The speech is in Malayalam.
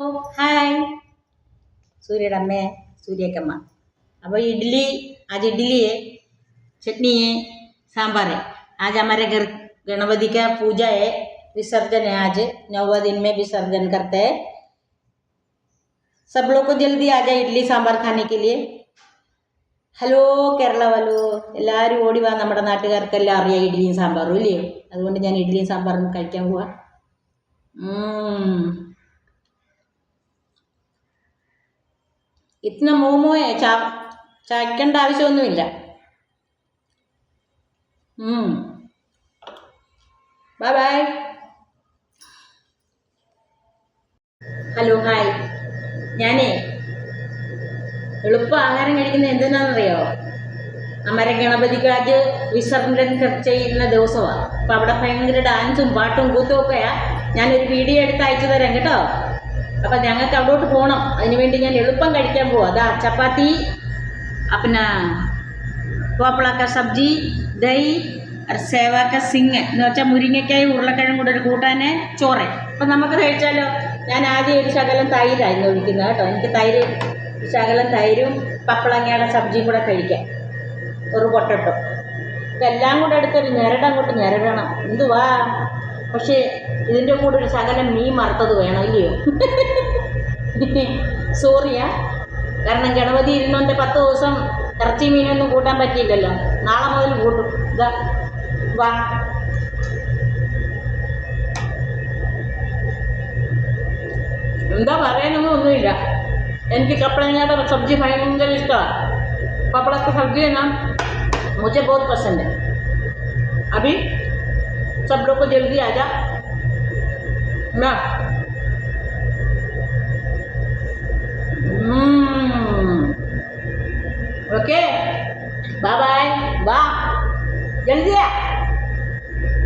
ഓ, ഹായ് सूर्य अम्मे सूर्य कम्मा अब इडली आज इडली है चटनी है सांभर है आज हमारे घर गणपति का पूजा है विसर्जन है आज नौवा दिन में विसर्जन करते हैं सब लोग को जल्दी आ जाए इडली सांभर खाने के लिए ഹലോ കേരള വലോ എല്ലാവരും ഓടി വാ നമ്മുടെ നാട്ടുകാർക്കെല്ലാം അറിയാം ഇഡ്ഡലിയും സാമ്പാറും ഇല്ലയോ അതുകൊണ്ട് ഞാൻ ഇഡ്ഡലിയും സാമ്പാറും കഴിക്കാൻ പോവാ ഇത്തന മോമോയെ ചാ ചായ്ക്കേണ്ട ആവശ്യമൊന്നുമില്ല. ബൈ ബൈ ഹലോ ഹായ് ഞാനേ എളുപ്പം ആഹാരം കഴിക്കുന്നത് എന്തിനാണെന്നറിയോ? അമര ഗണപതിക്ക് ആജ് വിസർജനം ചെയ്യുന്ന ദിവസമാണ് അപ്പം അവിടെ ഭയങ്കര ഡാൻസും പാട്ടും കൂത്തും ഒക്കെയാ. ഞാനൊരു വീഡിയോ എടുത്ത് അയച്ചു തരാം കേട്ടോ. അപ്പം ഞങ്ങൾക്ക് അവിടോട്ട് പോകണം അതിന് വേണ്ടി ഞാൻ എളുപ്പം കഴിക്കാൻ പോവാം. അതാ ചപ്പാത്തി പിന്നെ കോപ്പിളക്ക സബ്ജി ദഹി സേവാക്ക സിങ് എന്ന് വെച്ചാൽ മുരിങ്ങയ്ക്കായി ഉരുളക്കിഴങ്ങ് കൂടെ ഒരു കൂട്ടാനെ ചോറ്. അപ്പം നമുക്ക് കഴിച്ചാലോ? ഞാൻ ആദ്യം ഒരു ശകലം തൈരായിരുന്നു ഒഴിക്കുന്നത് കേട്ടോ. എനിക്ക് തൈര് ശകലം തൈരും പപ്പളങ്ങയുടെ സബ്ജിയും കൂടെ കഴിക്കാം. ഒരു പൊട്ടട്ടോ. ഇതെല്ലാം കൂടെ എടുത്തൊരു ഞെരട് അങ്ങോട്ട് ഞെരടണം. എന്തുവാ? പക്ഷേ ഇതിൻ്റെ കൂടെ ഒരു ശകലം മീൻ വറുത്തത് വേണം ഇല്ലയോ സോറിയാ കാരണം ഗണപതി ഇരുന്നോണ്ട് പത്ത് ദിവസം ഇറച്ചി മീനൊന്നും കൂട്ടാൻ പറ്റിയില്ലല്ലോ നാളെ മുതൽ കൂട്ടും ഇതാ വാ എന്താ പറയാനൊന്നും ഒന്നുമില്ല എനിക്ക് കപ്പളങ്ങയുടെ സബ്ജി ഭയങ്കര ഇഷ്ടമാണ് पपड़ा की सब्जी है ना मुझे बहुत पसंद है अभी सब लोग को जल्दी आ जा। ना ओके। बाय बाय वाह। जल्दी आ।